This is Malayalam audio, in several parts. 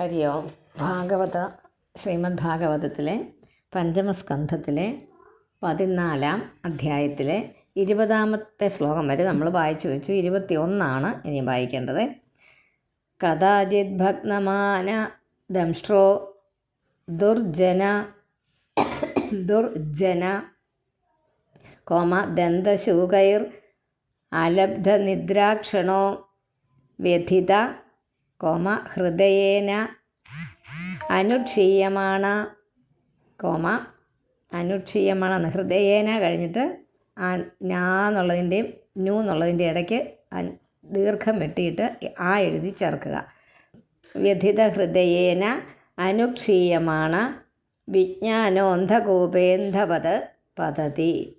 ഹരി ഓം ഭാഗവത ശ്രീമദ് ഭാഗവതത്തിലെ പഞ്ചമസ്കന്ധത്തിലെ പതിനാലാം അധ്യായത്തിലെ ഇരുപതാമത്തെ ശ്ലോകം വരെ നമ്മൾ വായിച്ചു വെച്ചു. ഇരുപത്തി ഒന്നാണ് ഇനി വായിക്കേണ്ടത്. കഥാചിത് ഭഗ്നമാന ദംഷ്ട്രോ ദുർജന ദുർജന കോമ ദന്തശൂകൈർ അലബ്ധനിദ്രാക്ഷണോ വ്യഥിത കോമ ഹൃദയേന അനുക്ഷീയമാണ. കോമ അനുക്ഷീയമാണെന്ന് ഹൃദയേന കഴിഞ്ഞിട്ട് ആ ഞാ എന്നുള്ളതിന്റെയും നു എന്നുള്ളതിന്റെ ഇടയ്ക്ക് ദീർഘം വെട്ടിയിട്ട് ആ എഴുതി ചേർക്കുക. വ്യഥിത ഹൃദയേന അനുക്ഷീയമാണ. വിജ്ഞാനോന്ധകൂപേന്ധവത് പതതി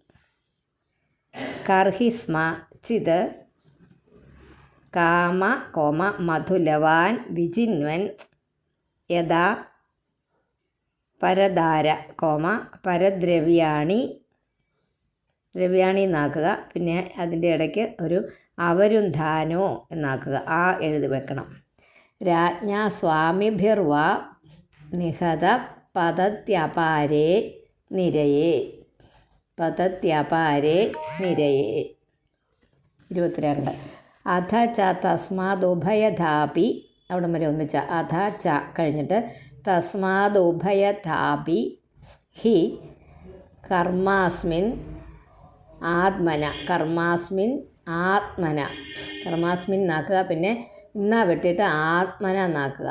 കർഹിസ്മ ചിത് കാമ കോമ മധുലവാൻ വിജിന്വൻ യഥാ പരധാര കോമ പരദ്രവ്യാണി ദ്രവ്യാണി എന്നാക്കുക. പിന്നെ അതിന്റെ ഇടയ്ക്ക് ഒരു അവരുന്ധാനോ എന്നാക്കുക. ആ എഴുതി വെക്കണം. രാജ്ഞാ സ്വാമിഭിർവ നിഹത പദത്യപാരേ നിരയേ. പദത്യപാരേ നിരയേ. ഇരുപത്തിരണ്ട്. അധ ച തസ്മാദുഭയധാപി അവിടം വരെ ഒന്നിച്ച അധ ച കഴിഞ്ഞിട്ട് തസ്മാദുഭയധാപി ഹി കർമാസ്മിൻ ആത്മന. കർമാസ്മിൻ ആത്മന. കർമാസ്മിൻ നാക്കുക പിന്നെ ഇന്ന വിട്ടിട്ട് ആത്മന എന്നാക്കുക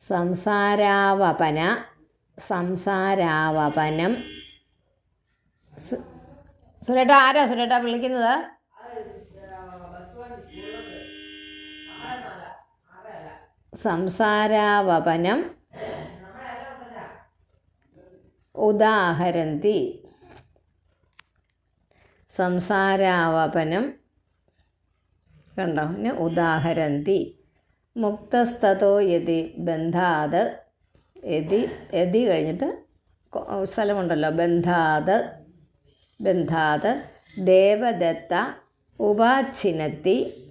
സംസാരാവപന. സംസാരാവപനം. സുരേട്ടാ ആരാ സുരേട്ട വിളിക്കുന്നത്? സംസാരാവപനം ഉദാഹരന്തി. സംസാരാവപനം കണ്ടോ? പിന്നെ ഉദാഹരന്തി. മുക്തസ്ഥതോ യതി ബന്ധാത്. യതി യതി കഴിഞ്ഞിട്ട് സ്ഥലമുണ്ടല്ലോ. ബന്ധാത് ബന്ധാത്. ദേവദത്ത ഉപാച്ഛിനത്തി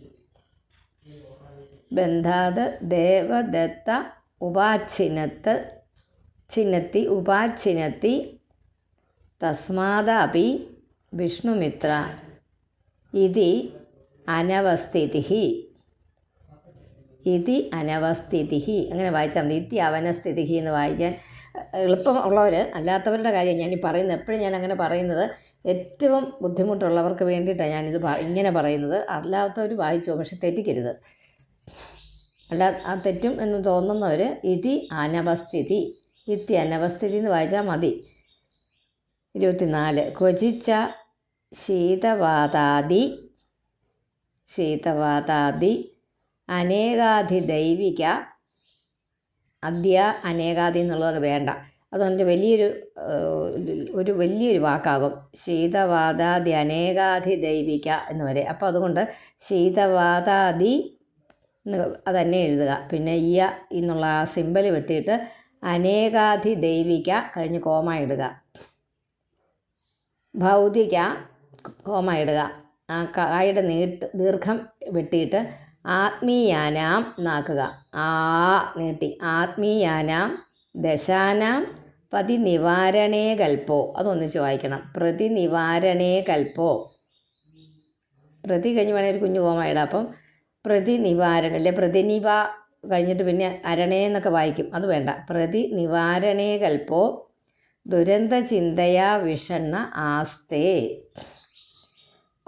ബന്ധാത് ദേവദത്ത ഉപാച്ഛിനത്ത് ചിന്നത്തി ഉപാച്ഛിനത്തി തസ്മാദാപി വിഷ്ണുമിത്ര. ഇതി അനവസ്ഥിതി ഇതി അനവസ്ഥിതി അങ്ങനെ വായിച്ചാൽ മതി. ഇതി അവനസ്ഥിതി എന്ന് വായിക്കാൻ എളുപ്പം എളുപ്പമുള്ളവർ അല്ലാത്തവരുടെ കാര്യം ഞാൻ ഈ പറയുന്നത് എപ്പോഴും ഞാൻ അങ്ങനെ പറയുന്നത് ഏറ്റവും ബുദ്ധിമുട്ടുള്ളവർക്ക് വേണ്ടിയിട്ടാണ് ഞാനിത് ഇങ്ങനെ പറയുന്നത്. അല്ലാത്തവർ വായിച്ചോ പക്ഷെ തെറ്റിക്കരുത്. അല്ല ആ തെറ്റും എന്ന് തോന്നുന്നവർ ഇതി അനവസ്ഥിതി. ഇത്തി അനവസ്ഥിതി എന്ന് വായിച്ചാൽ മതി. ഇരുപത്തിനാല്. ക്വചിച്ച ശീതവാതാദി ശീതവാതാദി അനേകാധി ദൈവിക അദ്യ അനേകാദി എന്നുള്ളതൊക്കെ വേണ്ട. അതുകൊണ്ട് വലിയൊരു ഒരു വലിയൊരു വാക്കാകും. ശീതവാതാദി അനേകാധി ദൈവിക എന്ന് വരെ. അപ്പോൾ അതുകൊണ്ട് ശീതവാതാദി അതന്നെ എഴുതുക. പിന്നെ ഇയ എന്നുള്ള ആ സിമ്പൽ വെട്ടിയിട്ട് അനേകാധി ദൈവിക കഴിഞ്ഞ് കോമ ഇടുക. ഭൗതിക കോമ ഇടുക. ആ കായുടെ നീട്ട് ദീർഘം വെട്ടിയിട്ട് ആത്മീയാനാം നാക്കുക ആ നീട്ടി. ആത്മീയാനാം ദശാനാം പതിനിവാരണേ കൽപ്പോ. അതൊന്നിച്ച് വായിക്കണം. പ്രതിനിവാരണേ കൽപ്പോ. പ്രതി കഴിഞ്ഞ് വേണേൽ ഒരു കുഞ്ഞു കോമ ഇടാം. അപ്പം പ്രതി നിവാരണ അല്ലെ പ്രതിനിവ കഴിഞ്ഞിട്ട് പിന്നെ അരണേ എന്നൊക്കെ വായിക്കും. അത് വേണ്ട. പ്രതി നിവാരണേ കൽപ്പോ ദുരന്ത ചിന്തയാ വിഷണ്ണ ആസ്തേ.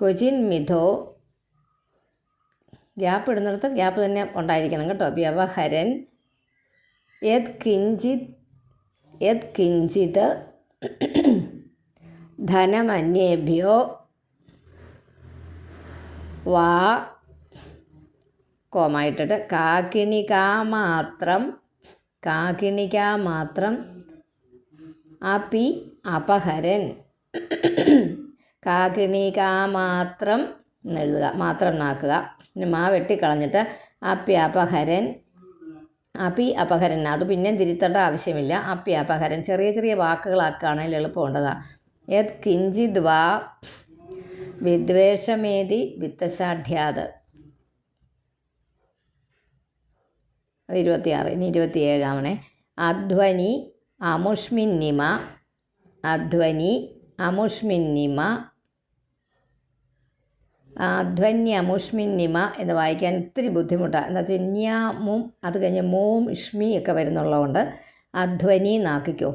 ക്വചിൻ മിഥോ ഗ്യാപ്പ് ഇടുന്നിടത്ത് ഗ്യാപ്പ് തന്നെ ഉണ്ടായിരിക്കണം കേട്ടോ. വ്യവഹരൻ യത് കിഞ്ചിത് യത് കിഞ്ചിത് ധനമന്യേഭ്യോ വാ കോമായിട്ടിട്ട് കാക്കിണിക മാത്രം അപി അപഹരൻ. കാക്കിണികാമാത്രം എന്നെഴുതുക മാത്രം പിന്നെ മാ വെട്ടിക്കളഞ്ഞിട്ട് അപ്പി അപഹരൻ അപി അപഹരൻ. അത് പിന്നെയും തിരുത്തേണ്ട ആവശ്യമില്ല. അപ്പി അപഹരൻ. ചെറിയ ചെറിയ വാക്കുകളാക്കുകയാണെങ്കിൽ എളുപ്പമുണ്ടതാ യത് കിഞ്ചിത് വാ വിദ്വേഷമേതി വിത്തശാഠ്യാത്. അത് ഇരുപത്തിയാറ് ഇനി ഇരുപത്തിയേഴാവണേ. അധ്വനി അമുഷ്മിന്നിമ അധ്വനി അമുഷ്മിന്നിമ അധ്വന്യ അമുഷ്മിന്നിമ എന്ന് വായിക്കാൻ ഇത്തിരി ബുദ്ധിമുട്ടാണ് എന്താ വെച്ചാൽ ന്യാമും അത് കഴിഞ്ഞ് മോം ഇഷ്മി ഒക്കെ വരുന്നുള്ളതുകൊണ്ട് അധ്വനി നാക്കിക്കോ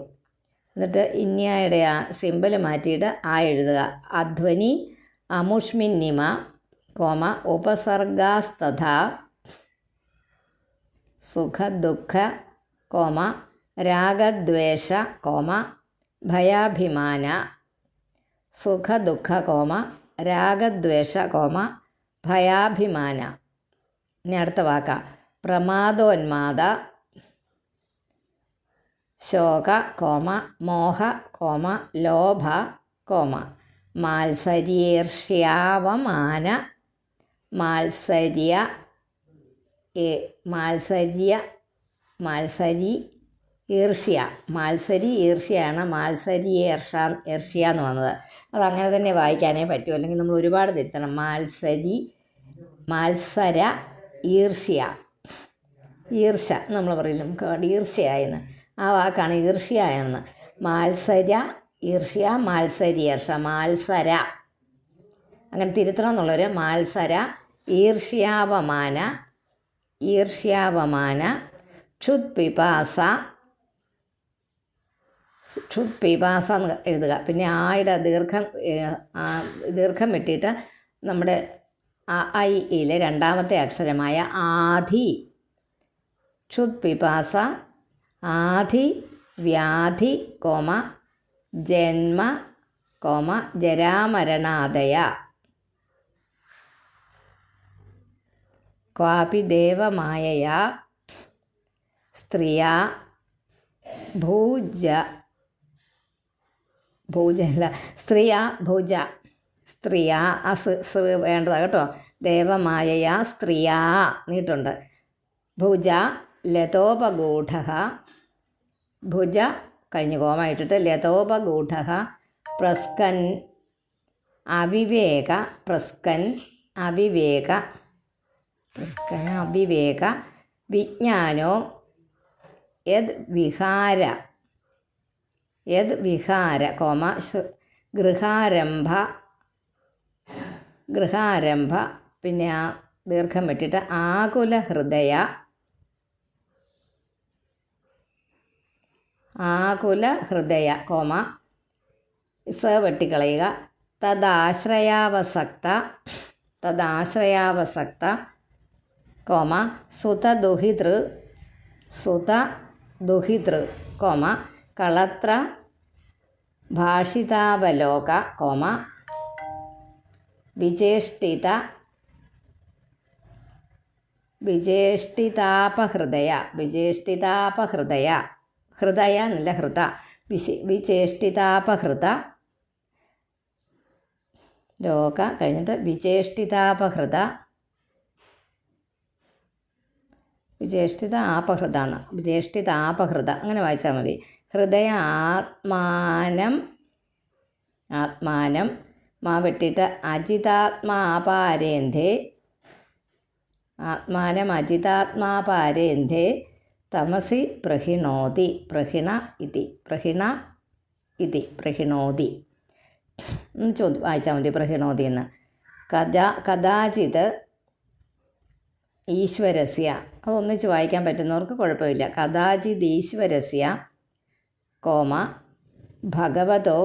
എന്നിട്ട് ഇന്യായുടെ ആ സിമ്പൽ മാറ്റിയിട്ട് ആ എഴുതുക. അധ്വനി അമുഷ്മിന്നിമ കോമ ഉപസർഗാസ്തഥ സുഖ ദുഃഖ കോമ രാഗദ്വേഷ കോമ ഭയാഭിമാന സുഖ ദുഃഖ കോമ രാഗദ്വേഷ കോമ ഭയാഭിമാന. ഇനി അടുത്ത വാക്ക. പ്രമാദോന്മാദ ശോക കോമ മോഹ കോമ ലോഭ കോമ. മാത്സര്യേർഷ്യാവമാന മാത്സര്യ മാത്സര്യ മാത്സരി ഈർഷ്യ. മാത്സരി ഈർഷ്യയാണ് മാത്സരി ഏർഷ ഈർഷ്യ എന്ന് വന്നത് അതങ്ങനെ തന്നെ വായിക്കാനേ പറ്റൂ. അല്ലെങ്കിൽ നമ്മൾ ഒരുപാട് തിരുത്തണം. മാത്സരി മാത്സര ഈർഷ്യ. ഈർഷ നമ്മൾ പറയില്ല? നമുക്ക് ഈർഷ്യയെന്ന്. ആ വാക്കാണ് ഈർഷ്യയെന്ന് മാത്സര ഈർഷ്യ മാത്സരി ഏർഷ മാത്സര. അങ്ങനെ തിരുത്തണം എന്നുള്ളവർ മാത്സര ഈർഷ്യാവമാന ഈർഷ്യാവമാന ക്ഷുത്പിപാസ ക്ഷുത്പിപാസ എന്ന് എഴുതുക. പിന്നെ ആയുടെ ദീർഘം ദീർഘം വെട്ടിയിട്ട് നമ്മുടെ ഐയിലെ രണ്ടാമത്തെ അക്ഷരമായ ആധി ക്ഷുത്പിപാസ ആധി വ്യാധി കോമ ജന്മ കോമ ജരാമരണാദയ. ക്വാപി ദേവമായയാ സ്ത്രീയ ഭൂജ ഭൂജ അല്ല സ്ത്രീയ സ്ത്രീയാ സ്ത്രീയ ആ സ് സ് വേണ്ടതാ കേട്ടോ. ദേവമായയാ സ്ത്രീയ നീട്ടുണ്ട് ഭുജ ലതോപഗൂഢ ഭുജ കഴിഞ്ഞ് കോമായിട്ടിട്ട് ലതോപഗൂഢ പ്രസ്കൻ അവിവേക പ്രസ്കൻ അവിവേക പ്രസ്കൻ അവിവേക വിജ്ഞാനോ യദ് വിഹാര യദ് വിഹാര കോമ ഗൃഹാരംഭ ഗൃഹാരംഭ പിന്നെ ആ ദീർഘം വെട്ടിട്ട് ആകുല ഹൃദയ ആകുല ഹൃദയ കോമ സ വെട്ടിക്കളയുക തദാശ്രയാവസക്ത തദാശ്രയാവസക്ത കോമ സുത ദുഹിതൃ സുത ദുഹിതൃ കോമ കളത്ര ഭാഷിതാവലോക കോമ വിചേഷ്ടിത വിചേഷ്ടിതാപഹൃദയ വിചേഷ്ടിതാപഹൃദയ ഹൃദയ എന്നല്ല ഹൃദ വിശേ വിചേഷ്ടിതാപഹൃത ലോക കഴിഞ്ഞിട്ട് വിചേഷ്ടിതാപഹൃത വിചേഷ്ടിത ആപഹൃത എന്ന് വിജേഷ്ഠിത ആപഹൃത അങ്ങനെ വായിച്ചാൽ മതി. ഹൃദയ ആത്മാനം ആത്മാനം മാ വെട്ടിട്ട് അജിതാത്മാപാരേന്ധേ ആത്മാനം അജിതാത്മാപാരേന്ധേ തമസി പ്രഹിണോതി പ്രഹിണ ഇതി പ്രഹിണ ഇതി പ്രഹിണോതി. ചോദ്യം വായിച്ചാൽ മതി പ്രഹിണോതി എന്ന്. കഥാ കഥാചിത് ഈശ്വരസ്യ. അതൊന്നിച്ച് വായിക്കാൻ പറ്റുന്നവർക്ക് കുഴപ്പമില്ല. കഥാചിത് ഈശ്വരസ്യ കോമ ഭഗവതോ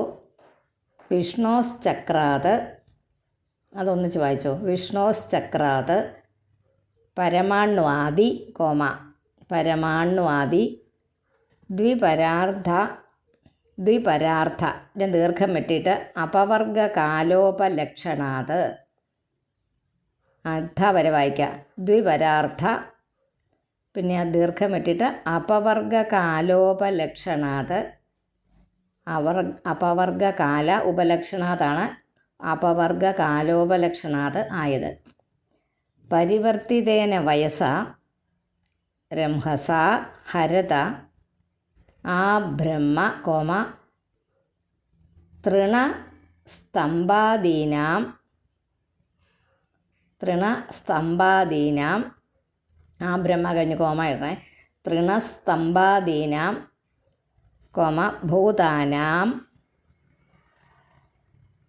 വിഷ്ണോസ് ചക്രാത് അതൊന്നിച്ച് വായിച്ചോ? വിഷ്ണോസ് ചക്രാത് പരമാണ്വാദി കോമ പരമാണ്വാദി ദ്വിപരാർത്ഥ ദ്വിപരാർത്ഥ ദീർഘം വെട്ടിയിട്ട് അപവർഗ കാലോപലക്ഷണാത് അർത്ഥ വരെ വായിക്കുക ദ്വിപരാർത്ഥ പിന്നെ ആ ദീർഘം ഇട്ടിട്ട് അപവർഗ അവർ അപവർഗ കാല ഉപലക്ഷണാതാണ് അപവർഗ കാലോപലക്ഷണാത് ആയത്. പരിവർത്തിതേന വയസ രംഹസ ഹരത ആ ബ്രഹ്മ കോമ തൃണസ്തംഭാദീനാം തൃണസ്തംഭാദീനാം. ആ ബ്രഹ്മ കഴിഞ്ഞ് കോമ ഇടണേ. തൃണസ്തംഭാദീനാം കോമ ഭൂതാനാം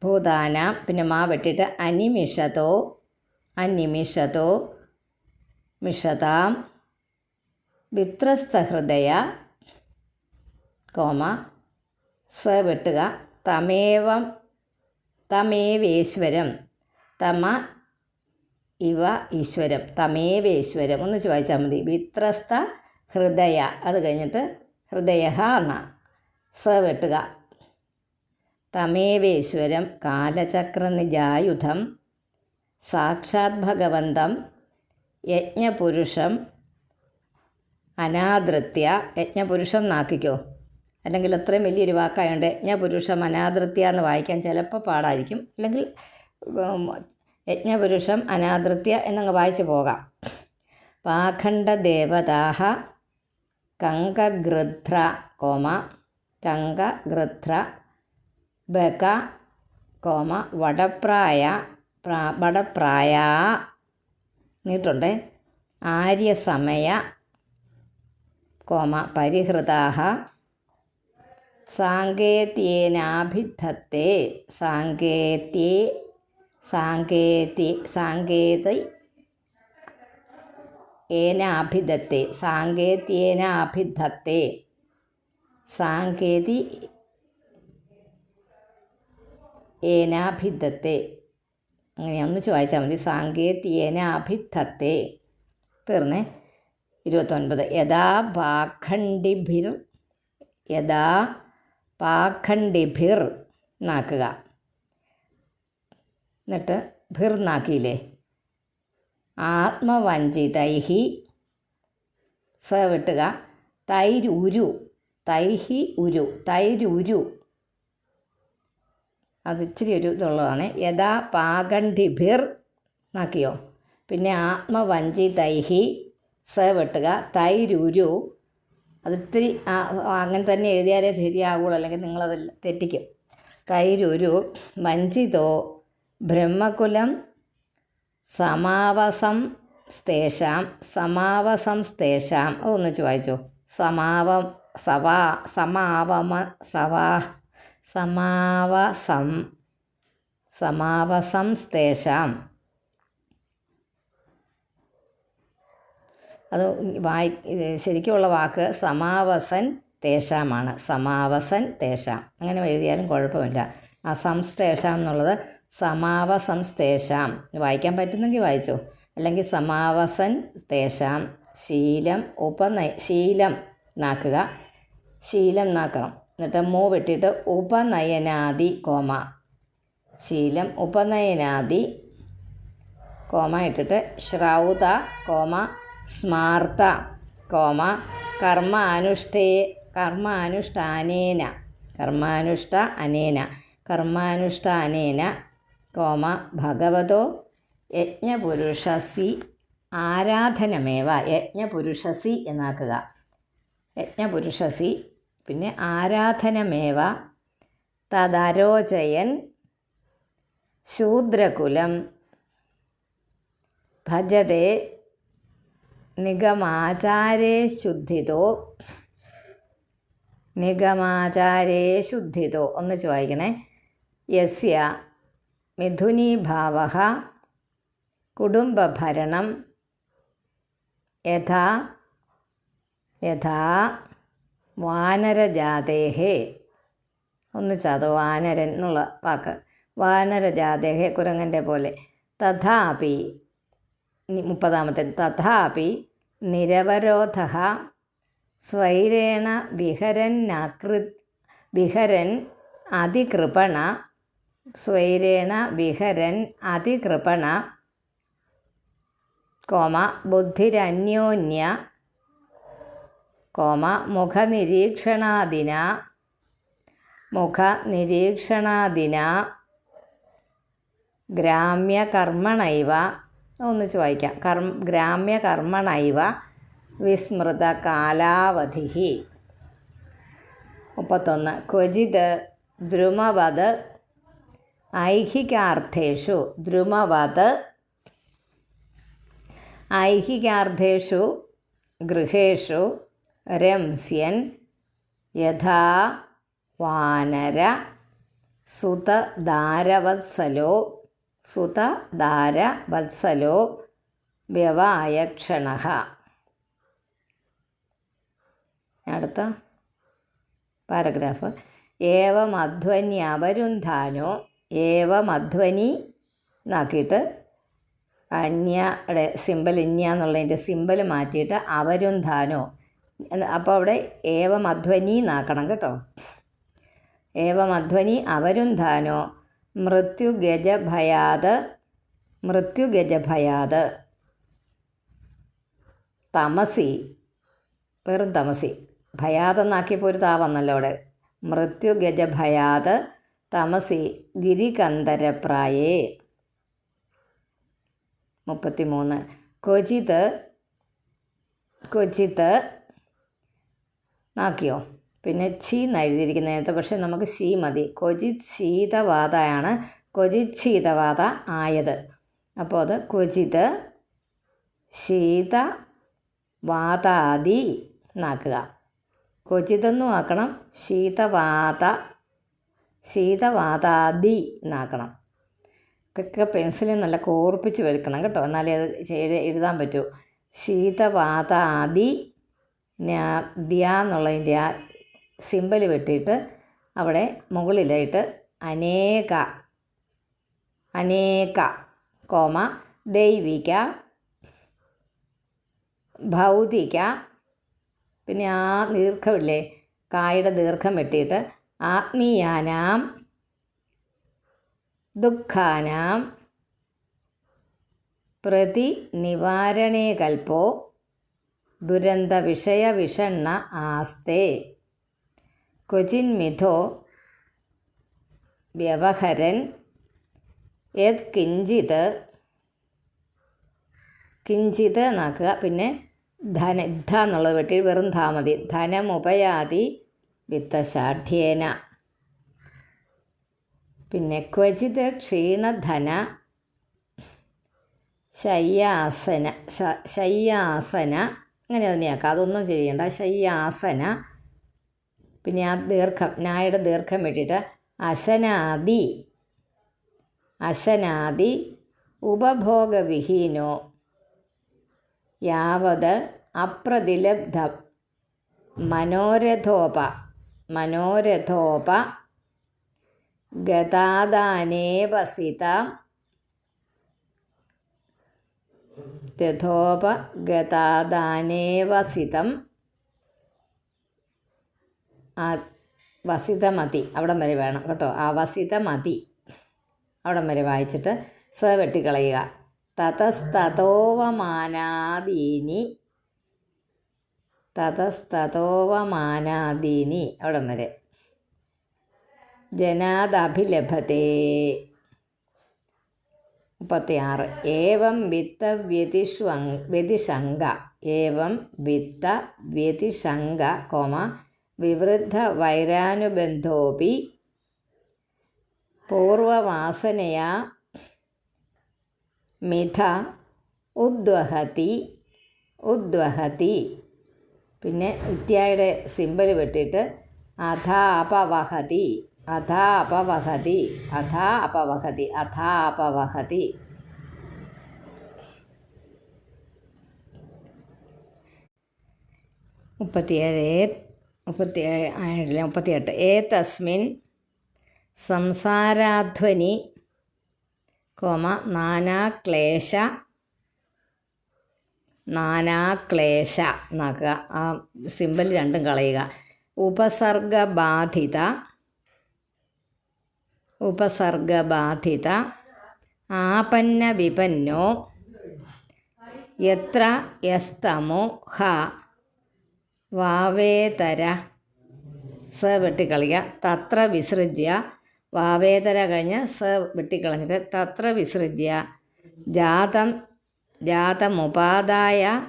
ഭൂതാനാം. പിന്നെ മാ വെട്ടിയിട്ട് അനിമിഷതോ അനിമിഷതോ മിഷതാം. വിത്രസ്തഹൃദയ കോമ സ വെട്ടുക. തമേവം തമേവേശ്വരം തമ ഇവ ഈശ്വരം തമേവേശ്വരം. ഒന്ന് ചോദിച്ചാൽ മതി. വിത്രസ്ത ഹൃദയ. അത് കഴിഞ്ഞിട്ട് ഹൃദയ എന്ന സ വെട്ടുക. തമേവേശ്വരം കാലചക്രനിജായുധം സാക്ഷാത് ഭഗവന്തം യജ്ഞപുരുഷം അനാദൃത്യ. യജ്ഞപുരുഷം നാക്കിക്കോ. അല്ലെങ്കിൽ അത്രയും വലിയൊരു വാക്കായതുകൊണ്ട് യജ്ഞപുരുഷം അനാദൃത്യ എന്ന് വായിക്കാൻ ചിലപ്പോൾ പാടായിരിക്കും. അല്ലെങ്കിൽ യജ്ഞപുരുഷം അനാദൃത്യ എന്നങ്ങ് വായിച്ചു പോകാം. പാഖണ്ഡദേവതാഹ കങ്കഗൃധ്ര കോമ കങ്കഗൃധ്ര ബക കോമ വടപ്രായ പ്രാ വടപ്രായ നീട്ടുണ്ടേ ആര്യസമയ കോമ പരിഹൃതാഹ സാങ്കേത്യേനാഭിധത്തെ സാങ്കേത്യേ സാങ്കേതി സാങ്കേതി ഏനാഭിധത്തെ സാങ്കേത്യേനാഭിധത്തെ സാങ്കേതി ഏനാഭിധത്തെ അങ്ങനെ ഒന്ന് ചോദിച്ചാൽ മതി. സാങ്കേത്യേനാഭിധത്തെ തീർന്നേ. ഇരുപത്തൊൻപത്. യഥാ പാഖണ്ഡിഭിർ യഥാ പാഖണ്ഡിഭിർ നാക്കുക എന്നിട്ട് ഭിർന്നാക്കിയില്ലേ? ആത്മവഞ്ചിതൈഹി. സ വിട്ടുക തൈരുരു. തൈഹി ഉരു. തൈരുരു. അത് ഇച്ചിരി ഒരു ഇതുള്ളതാണ്. യഥാ പാകണ്ഡിഭിർ നാക്കിയോ പിന്നെ ആത്മവഞ്ചിതൈഹി. സ വെട്ടുക തൈരുരു. അത് ഇത്തിരി അങ്ങനെ തന്നെ എഴുതിയാലേ ശരിയാവുള്ളൂ. അല്ലെങ്കിൽ നിങ്ങളത് തെറ്റിക്കും. തൈരുരു. വഞ്ചിതോ. ബ്രഹ്മകുലം സമാവസം സ്തേഷാം സമാവസം സ്തേഷാം. അതൊന്നിച്ച് വായിച്ചോ. സമാവം സവാ സമാവമ സവാ സമാവസം സമാവസം സ്തേഷാം. അത് വായി ശരിക്കുമുള്ള വാക്ക് സമാവസൻ തേഷാമാണ്. സമാവസൻ തേഷാം. അങ്ങനെ എഴുതിയാലും കുഴപ്പമില്ല. ആ സംസ്തേഷാം എന്നുള്ളത് സമാവസംസ്തേഷാം. വായിക്കാൻ പറ്റുന്നെങ്കിൽ വായിച്ചോ. അല്ലെങ്കിൽ സമാവസൻ തേഷാം. ശീലം ഉപനയ ശീലം നാക്കുക. ശീലം നാക്കണം. എന്നിട്ട് മൂ വെട്ടിയിട്ട് ഉപനയനാദി കോമ. ശീലം ഉപനയനാദി കോമ ഇട്ടിട്ട് ശ്രൗത കോമ സ്മാർത്ത കോമ കർമ്മ അനുഷ്ഠേ കർമ്മ അനുഷ്ഠാനേന കർമാനുഷ്ഠ അനേന കർമാനുഷ്ഠാനേന. കോമ ഭഗവതോ യജ്ഞപുരുഷസി ആരാധനമേവ? യജ്ഞപുരുഷസി എന്നാക്കുക. യജ്ഞപുരുഷസി പിന്നെ ആരാധനമേവ? തദരോചയൻ ശൂദ്രകുലം ഭജതേ നിഗമാചാരേ ശുദ്ധിതോ നിഗമാചാരേ ശുദ്ധിതോ ഒന്ന് ചോദിക്കണേ യസ്യ മിഥുനീഭാവ കുടുംബഭരണം യഥാ യഥാ വാനരജാതേഹേ. ഒന്ന് ചതോ വാനരൻ എന്നുള്ള വാക്ക്. വാനരജാതേഹേ കുരങ്ങന്റെ പോലെ. തഥാപി മുപ്പതാമത്തെ തഥാപി നിരവരോധ സ്വൈരേണ വിഹരന്നാകൃ വിഹരൻ അതികൃപണ സ്വൈരേണ വിഹരൻ അതികൃപണ കോമ ബുദ്ധിരന്യോന്യ കോമ മുഖനിരീക്ഷണാദിന മുഖനിരീക്ഷണാദിന ഗ്രാമ്യകർമ്മണൈവ ഒന്നിച്ച് വായിക്കാം. കർമ്മ ഗ്രാമ്യകർമ്മണൈവ വിസ്മൃത കാലാവധി മുപ്പത്തൊന്ന്. ക്വചിത് ദ്രുമവത് ഐഹികാർത്ഥേഷു ദ്രുമവത് ഐഹികാർത്ഥേഷു ഗൃഹേഷു രംസ്യൻ യഥാ വാനര സുതദാരവത്സലോ സുതദാരവത്സലോ വ്യവായക്ഷണ. അടുത്ത പാരഗ്രാഫ്. ഏവമധ്വനി അവരുന്ധാനോ ഏവമധ്വനി എന്നാക്കിയിട്ട് അന്യയുടെ സിമ്പൽ ഇന്യ എന്നുള്ളതിന്റെ സിമ്പൽ മാറ്റിയിട്ട് അവരുന്ധാനോ. അപ്പോൾ അവിടെ ഏവ ഏവമധ്വനി എന്നാക്കണം കേട്ടോ. ഏവ ഏവമധ്വനി അവരുന്ധാനോ. മൃത്യുഗജഭയാത് മൃത്യുഗജഭയാത്. തമസി വെറും തമസി. ഭയാതെന്നാക്കിയപ്പോൾ ഒരു താ വന്നല്ലോ അവിടെ. മൃത്യുഗജഭയാത് തമസി ഗിരികന്ധരപ്രായേ മുപ്പത്തിമൂന്ന്. ക്വചിത് ക്വചിത് നാക്കിയോ? പിന്നെ ഛീ എന്ന് എഴുതിയിരിക്കുന്ന നേരത്തെ പക്ഷേ നമുക്ക് ശീ മതി. ക്വചിത് ശീതവാതയാണ്. ക്വചിത് ശീതവാത ആയത്. അപ്പോൾ അത് ക്വചിത് ശീതവാതാദി എന്നാക്കുക. ക്വചിതെന്നും ആക്കണം. ശീതവാത ശീതവാതാദി എന്നാക്കണം. ഇതൊക്കെ പെൻസിലിൽ നല്ല കോർപ്പിച്ച് വെക്കണം കേട്ടോ. എന്നാലേ അത് എഴുതാൻ പറ്റൂ. ശീതവാതാദി ദ്യ എന്നുള്ളതിന്റെ ആ സിമ്പൽ വെട്ടിയിട്ട് അവിടെ മുകളിലായിട്ട് അനേക അനേക കോമ ദൈവിക ഭൗതിക പിന്നെ ആ ദീർഘമില്ലേ കായുടെ ദീർഘം വെട്ടിയിട്ട് ആത്മീയാനാം ദുഃഖാനാം പ്രതി നിവാരണേ കൽപ്പോ ദുരന്ത വിഷയ വിഷണ്ണ ആസ്തേ ക്വചിന്മിഥോ വ്യവഹരൻ യത് കിഞ്ചിത് കിഞ്ചിത് എന്നാക്കുക. പിന്നെ ധന ധ എന്നുള്ളത് വെട്ടി വെറും ധാ മതി. ധനമുപയാതി വിത്തശാഠ്യേന. പിന്നെ ക്വചിത് ക്ഷീണധന ശയ്യാസന ശയ്യാസന. അങ്ങനെ തന്നെയാക്കാം അതൊന്നും ചെയ്യണ്ട. ശയ്യാസന. പിന്നെ ആ ദീർഘം നായുടെ ദീർഘം വെട്ടിയിട്ട് അശനാദി അശനാദി ഉപഭോഗവിഹീനോ യാവത് അപ്രതിലബ്ധ മനോരഥോപ. മനോരഥോപ ഗതാദാനേവസിത രഥോപ ഗതാദാനേവസിതം വസിതമതി. അവിടം വരെ വേണം കേട്ടോ. ആ വസിതമതി. അവിടം വരെ വായിച്ചിട്ട് സ വെട്ടിക്കളയുക. തതസ്തതോവമാനാദീനി തതസ്തതോവമാനാദീനി അവിടം വരെ ജനാദഭിലഭത്തെ മുപ്പത്തിയാറ്. ഏവം വിത്ത വ്യതിഷ്വങ് വ്യതിശങ്ക. ഏവം വിത്ത വ്യതിശങ്ക കോമ വിവൃദ്ധ വൈരാനുബന്ധോപി പൂർവവാസനയാ മിഥ ഉദ്വഹതി ഉദ്വഹതി പിന്നെ ഇത്യായുടെ സിമ്പൽ വെട്ടിയിട്ട് അഥാ അപവഹതി അഥാ അപവഹതി അഥാ അപവഹതി അഥാ അപവഹതി. മുപ്പത്തിയേഴ് ഏ മുപ്പത്തിയേഴ് ആയിട്ടില്ല മുപ്പത്തിയെട്ട്. തസ്മിൻ സംസാരാധ്വനി കോമ നാനാക്ലേശ നാനാക്ലേശ എന്നാക്കുക ആ സിമ്പൽ രണ്ടും കളയുക. ഉപസർഗബാധിത ഉപസർഗബാധിത ആപന്ന വിപന്നോ എത്ര യസ്തമോ ഹ വാവേതര. സ വെട്ടിക്കളിക്കുക തത്ര വിസൃജ്യ. വാവേതര കഴിഞ്ഞ് സ വെട്ടിക്കളഞ്ഞിട്ട് തത്ര വിസൃജ്യ. ജാതം ജാതമുപാദായ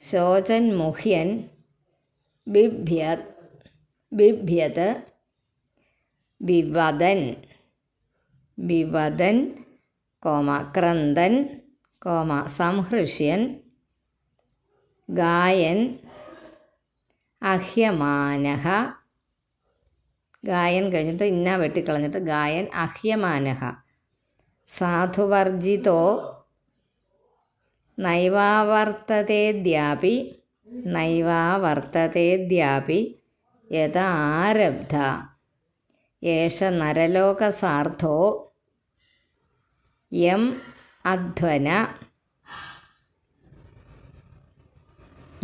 ശോചന്മുഹ്യൻ ബിഭ്യത് ബിഭ്യത് വിവദൻ വിവദൻ കോമ ക്രന്ദൻ കോമ സംഹൃഷ്യൻ ഗായൻ അഹ്യമാനഹ. ഗായൻ കഴിഞ്ഞിട്ട് ഇന്ന വെട്ടിക്കളഞ്ഞിട്ട് ഗായൻ അഹ്യമാനഹ. സാധുവർജിതോ നൈവാവർത്തതേദ്യാപി നൈവാവർത്തതേദ്യാപി യഥാരബ്ധ ഏഷ നരലോകസാർത്ഥോ യം അധ്വന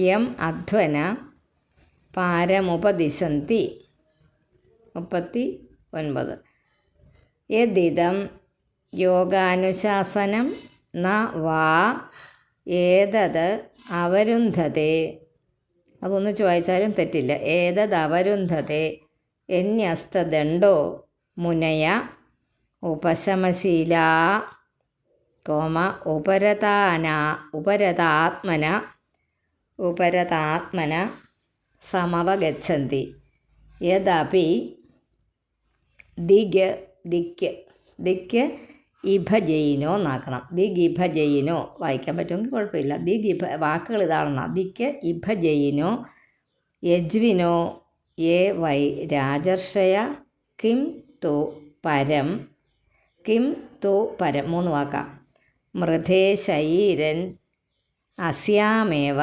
യം അധ്വന പാരമുപദിശന്തി മുപ്പത്തി ഒൻപത് യദിദം യോഗാനുശാസനം ന വാ ഏതത് അവരുന്ധതേ? അതൊന്ന് ചോദിച്ചാലും തെറ്റില്ല. ഏതത് അവരുന്ധതേ? എന്യസ്തദണ്ഡോ? മുനയ ഉപശമശീല കോമ ഉപരതാന ഉപരതാത്മന ഉപരതാത്മന സമവഗച്ഛന്തി. യദപി ദിഗ് ദിക്ക് ദിക്ക് ഇഭജയിനോ എന്നാക്കണം. ദി ഗിഭജയിനോ വായിക്കാൻ പറ്റുമെങ്കിൽ കുഴപ്പമില്ല. ദി ഗിഭ വാക്കുകൾ ഇതാണെന്നാ. ദിക്ക് ഇഭജയിനോ യജ്വിനോ എ വൈ രാജർഷയ കിം തു പരം കിം തു പരം മൂന്ന് വാക്കാം. മൃധേ ശരീരൻ അസ്യാമേവ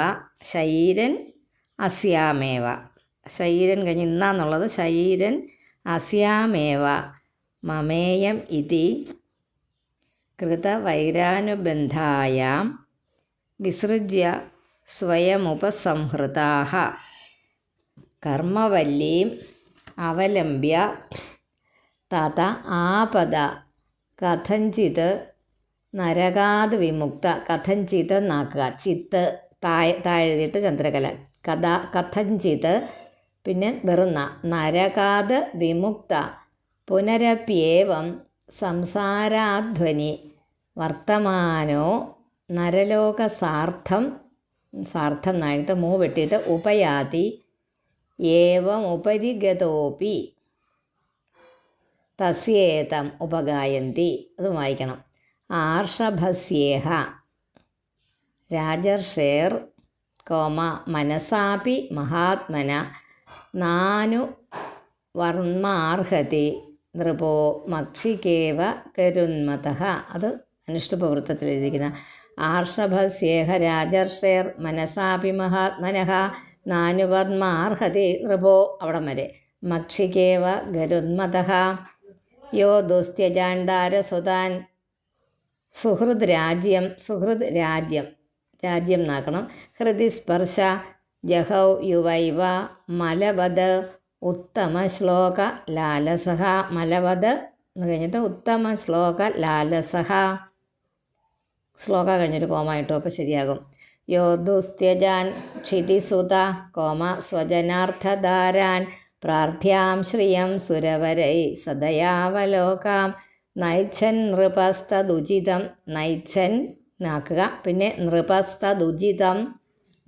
ശരീരൻ അസ്യാമേവ. ശരീരൻ കഴിഞ്ഞ് ഇന്നാന്നുള്ളത് ശരീരൻ അസ്യാമേവ മമേയം ഇതി കൃതവൈരാനുബന്ധായാം വിസൃജ്യ സ്വയമുപസംഹൃതാः കർമ്മവല്ലീം അവലംബ്യ തത ആപദ കഥഞ്ചിത് നരകാത് വിമുക്ത കഥഞ്ചിത് എന്നാക്കുക. ചിത്ത് താഴെ താഴെഴുതിയിട്ട് ചന്ദ്രകല. കഥ കഥഞ്ചിത് പിന്നെ വെറുന്ന നരകാത് വിമുക്ത പുനരപ്യേവം സംസാരാധ്വനി വർത്തമാനോ നരലോകസാർത്ഥം സാർത്ഥം എന്നായിട്ട് മൂ വെട്ടിയിട്ട് ഉപയാതി ഏവം ഉപരിഗതോപി തസ്യേതം ഉപഗായന്തി അത് വായിക്കണം. ആർഷഭസ്യേഹ രാജർഷേർ കോമ മനസാപി മഹാത്മന നാനു വർമാർഹതി നൃപോ മക്ഷികേവ കരുന്മത അത് അനുഷ്ഠുപവൃത്തത്തിൽ എഴുതിയിരിക്കുന്ന ആർഷഭസ്യേഹ രാജർഷേർ മനസാഭിമഹാത്മനഹ നാനുവർമാർഹതി നൃപോ അവിടം വരെ. മക്ഷികേവ ഗരുന്മത യോ ദുസ്ത്യജാൻ ദാരസുതാൻ സുഹൃദ് രാജ്യം സുഹൃദ് രാജ്യം. രാജ്യം എന്നാക്കണം ഹൃദിസ്പർശ ജഹൗ യുവൈവ. മലവത് ഉത്തമ ശ്ലോക ലാലസഹ. മലവത് എന്ന് കഴിഞ്ഞിട്ട് ഉത്തമ ശ്ലോക ലാലസഹ. ശ്ലോക കഴിഞ്ഞൊരു കോമ ഇട്ടോ അപ്പോൾ ശരിയാകും. യോ ദുസ്ത്യജാൻ ക്ഷിതിസുത കോമ സ്വജനാർത്ഥധാരാൻ പ്രാർത്ഥ്യാം ശ്രിയം സുരവരൈ സദയാവലോകാം. നൈച്ഛൻ നൃപസ്തദുചിതം നൈച്ഛൻ നാക്കുക. പിന്നെ നൃപസ്തദുചിതം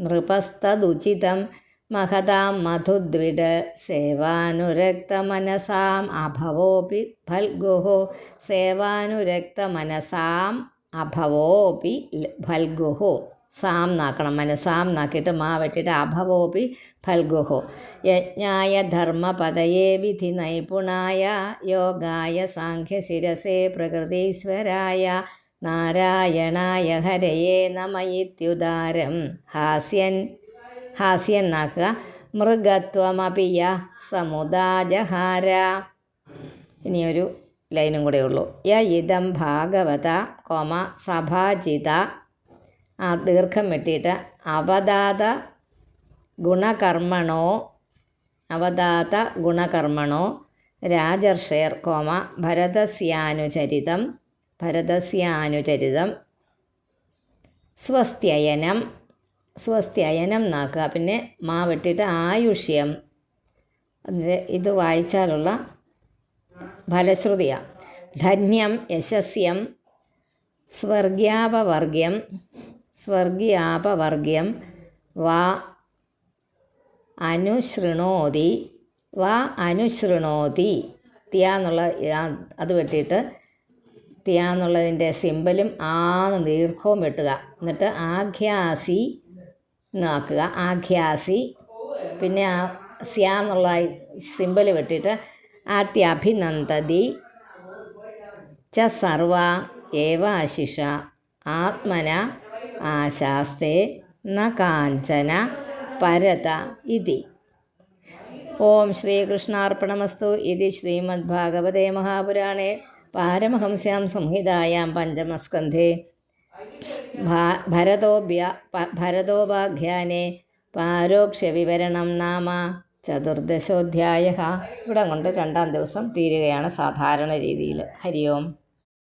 നൃപസ്തദുചിതം മഹതാം മധുദ്വിഡ് സേവാനുരക്തമനസാം. അഭവോപി ഫൽഗുഹോ സേവാനുരക്തമനസാം. അഭവോപി ഫൽഗുഹു. സാം നാക്കണം മനസാം നാക്കിയിട്ട് മാ വെട്ടിയിട്ട് അഭവോപി ഫൽഗുഹു. യജ്ഞായ ധർമ്മപതയേ വിധി നൈപുണായ യോഗായ സാഖ്യശിരസേ പ്രകൃതീശ്വരായ നാരായണായ ഹരയേ നമയിത്യുദാരം. ഹാസ്യൻ ഹാസ്യൻ നാക്കുക മൃഗത്വമപിയ സമുദാജഹാര. ഇനിയൊരു ലൈനും കൂടെ ഉള്ളൂ. യ ഇതം ഭാഗവത കോമ സഭാജിത. ആ ദീർഘം വെട്ടിയിട്ട് അവതാത ഗുണകർമ്മണോ അവതാത ഗുണകർമ്മണോ രാജർഷേർ കോമ ഭരതസ്യാനുചരിതം ഭരതസ്യാനുചരിതം. സ്വസ്ത്യയനം സ്വസ്ത്യയനം എന്നാക്കുക പിന്നെ മാ വെട്ടിയിട്ട് ആയുഷ്യം. ഇത് വായിച്ചാലുള്ള ഫലശ്രുതിയാണ് ധന്യം യശസ്യം സ്വർഗ്യാപവർഗ്യം സ്വർഗീയാപവർഗ്യം വാ അനുശൃണോതി വാ അനുശൃണോതി. തിയാന്നുള്ള അത് വെട്ടിയിട്ട് തിയാന്നുള്ളതിന്റെ സിമ്പലും ആ ദീർഘവും വെട്ടുക. എന്നിട്ട് ആഖ്യാസി എന്നാക്കുക. ആഖ്യാസി. പിന്നെ ആ സ്യാന്നുള്ള സിമ്പൽ വെട്ടിയിട്ട് ആത്യഭിനന്ദതി ച സർവ ഏവ ആത്മന ആശാസ്തേ ന കാഞ്ചന പരത ഇതി. ഓം ശ്രീകൃഷ്ണാർപ്പണമസ്തു. ഇതി ശ്രീമദ്ഭാഗവതേ മഹാപുരാണേ. പാരമഹംസ്യാം സംഹിതായാം പഞ്ചമസ്കന്ധേ. ഭരതോഭ്യ ഭരതോപാഖ്യാനെ. പാരോക്ഷ്യവിവരണം നാമ. ചതുർദശോധ്യായ ഇവിടെ കൊണ്ട് രണ്ടാം ദിവസം തീരുകയാണ് സാധാരണ രീതിയിൽ. ഹരിയോം.